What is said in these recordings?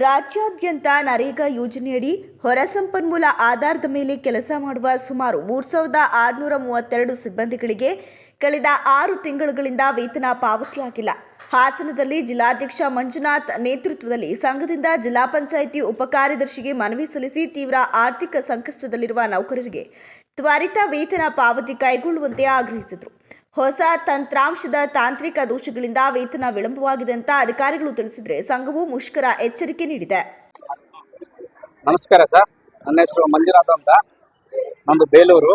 ರಾಜ್ಯಾದ್ಯಂತ ನರೇಗಾ ಯೋಜನೆಯಡಿ ಹೊರಸಂಪನ್ಮೂಲ ಆಧಾರದ ಮೇಲೆ ಕೆಲಸ ಮಾಡುವ ಸುಮಾರು ಮೂರು ಸಾವಿರದ ಆರುನೂರ ಮೂವತ್ತೆರಡು ಸಿಬ್ಬಂದಿಗಳಿಗೆ ಕಳೆದ ಆರು ತಿಂಗಳುಗಳಿಂದ ವೇತನ ಪಾವತಿಯಾಗಿಲ್ಲ ಹಾಸನದಲ್ಲಿ ಜಿಲ್ಲಾಧ್ಯಕ್ಷ ಮಂಜುನಾಥ್ ನೇತೃತ್ವದಲ್ಲಿ ಸಂಘದಿಂದ ಜಿಲ್ಲಾ ಪಂಚಾಯಿತಿ ಉಪಕಾರ್ಯದರ್ಶಿಗೆ ಮನವಿ ಸಲ್ಲಿಸಿ ತೀವ್ರ ಆರ್ಥಿಕ ಸಂಕಷ್ಟದಲ್ಲಿರುವ ನೌಕರರಿಗೆ ತ್ವರಿತ ವೇತನ ಪಾವತಿ ಕೈಗೊಳ್ಳುವಂತೆ ಆಗ್ರಹಿಸಿದರು. ಹೊಸ ತಂತ್ರಾಂಶದ ತಾಂತ್ರಿಕ ದೋಷಗಳಿಂದ ವೇತನ ವಿಳಂಬವಾಗಿದೆ ಅಂತ ಅಧಿಕಾರಿಗಳು ತಿಳಿಸಿದ್ರೆ ಸಂಘವು ಮುಷ್ಕರ ಎಚ್ಚರಿಕೆ ನೀಡಿದೆ. ನಮಸ್ಕಾರ ಸರ್. ನನ್ನ ಹೆಸರು ಮಂಜುನಾಥ ಅಂತ. ನಂದು ಬೇಲೂರು.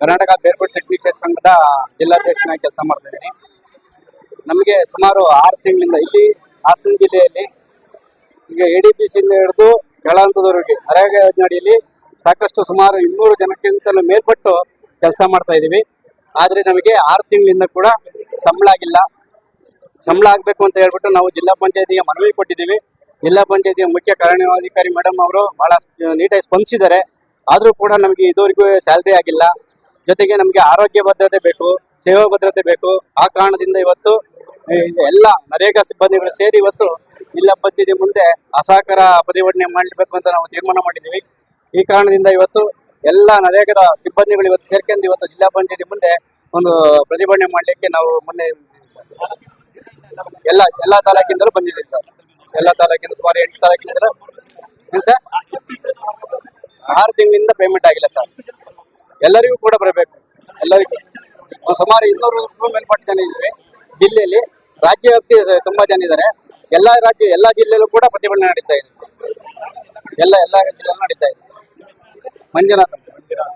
ಕರ್ನಾಟಕ ಬೇರ್ಪುಟ್ ಟೆಕ್ನಿಷಿಯನ್ ಸಂಘದ ಜಿಲ್ಲಾಧ್ಯಕ್ಷನ ಕೆಲಸ ಮಾಡ್ತಾ ಇದ್ದೀನಿ. ನಮಗೆ ಸುಮಾರು ಆರು ತಿಂಗಳಿಂದ ಇಲ್ಲಿ ಹಾಸನ ಜಿಲ್ಲೆಯಲ್ಲಿ ಈಗ ಎ ಡಿ ಪಿ ಸಿಯಿಂದ ಹಿಡಿದು ಕೆಳಹಂತದವರೆಗೆ ನರೇಗಾ ಯೋಜನೆ ಅಡಿಯಲ್ಲಿ ಸಾಕಷ್ಟು ಸುಮಾರು ಇನ್ನೂರು ಜನಕ್ಕಿಂತಲೂ ಮೇಲ್ಪಟ್ಟು ಕೆಲಸ ಮಾಡ್ತಾ ಇದ್ದೀವಿ. ಆದರೆ ನಮಗೆ ಆರು ತಿಂಗಳಿಂದ ಕೂಡ ಸಂಬಳ ಆಗಿಲ್ಲ. ಸಂಬಳ ಆಗಬೇಕು ಅಂತ ಹೇಳ್ಬಿಟ್ಟು ನಾವು ಜಿಲ್ಲಾ ಪಂಚಾಯತಿಗೆ ಮನವಿ ಕೊಟ್ಟಿದ್ದೀವಿ. ಜಿಲ್ಲಾ ಪಂಚಾಯತಿಯ ಮುಖ್ಯ ಕಾರ್ಯನಿರ್ವಹಣಾಧಿಕಾರಿ ಮೇಡಮ್ ಅವರು ಬಹಳ ನೀಟಾಗಿ ಸ್ಪಂದಿಸಿದ್ದಾರೆ. ಆದರೂ ಕೂಡ ನಮಗೆ ಇದುವರೆಗೂ ಸ್ಯಾಲ್ರಿ ಆಗಿಲ್ಲ. ಜೊತೆಗೆ ನಮಗೆ ಆರೋಗ್ಯ ಭದ್ರತೆ ಬೇಕು, ಸೇವಾ ಭದ್ರತೆ ಬೇಕು. ಆ ಕಾರಣದಿಂದ ಇವತ್ತು ಎಲ್ಲ ನರೇಗಾ ಸಿಬ್ಬಂದಿಗಳು ಸೇರಿ ಇವತ್ತು ಜಿಲ್ಲಾ ಪಂಚಾಯತಿ ಮುಂದೆ ಅಸಹಕಾರ ಪ್ರತಿಭಟನೆ ಮಾಡಬೇಕು ಅಂತ ನಾವು ತೀರ್ಮಾನ ಮಾಡಿದ್ದೀವಿ. ಈ ಕಾರಣದಿಂದ ಇವತ್ತು ಎಲ್ಲ ನರೇಗದ ಸಿಬ್ಬಂದಿಗಳು ಇವತ್ತು ಸೇರ್ಕೊಂಡು ಇವತ್ತು ಜಿಲ್ಲಾ ಪಂಚಾಯತಿ ಮುಂದೆ ಒಂದು ಪ್ರತಿಭಟನೆ ಮಾಡಲಿಕ್ಕೆ ನಾವು ಮೊನ್ನೆ ಎಲ್ಲ ಎಲ್ಲ ತಾಲೂಕಿಂದಲೂ ಬಂದಿದ್ದೀವಿ ಸರ್. ಎಲ್ಲ ತಾಲೂಕಿಂದ ಸುಮಾರು ಎಂಟು ತಾಲೂಕಿನಿಂದಲೂ ಸರ್? ಆರು ತಿಂಗಳಿಂದ ಪೇಮೆಂಟ್ ಆಗಿಲ್ಲ ಸರ್. ಎಲ್ಲರಿಗೂ ಕೂಡ ಬರಬೇಕು. ಎಲ್ಲರಿಗೂ. ಸುಮಾರು ಇನ್ನೂರು ಮೇಲ್ಪಟ್ಟು ಜನ ಇದ್ದೀವಿ ಜಿಲ್ಲೆಯಲ್ಲಿ ರಾಜ್ಯ ವ್ಯಾಪ್ತಿ ತುಂಬಾ ಜನ ಇದ್ದಾರೆ. ಎಲ್ಲ ರಾಜ್ಯ, ಎಲ್ಲ ಜಿಲ್ಲೆಯಲ್ಲೂ ಕೂಡ ಪ್ರತಿಭಟನೆ ನಡೀತಾ ಇದೆ. ಎಲ್ಲ ಎಲ್ಲ ಜಿಲ್ಲೆಯಲ್ಲೂ ನಡೀತಾ ಇದೆ. ಮಂಜುನಾಥ್. ಮಂಜುನಾಥ್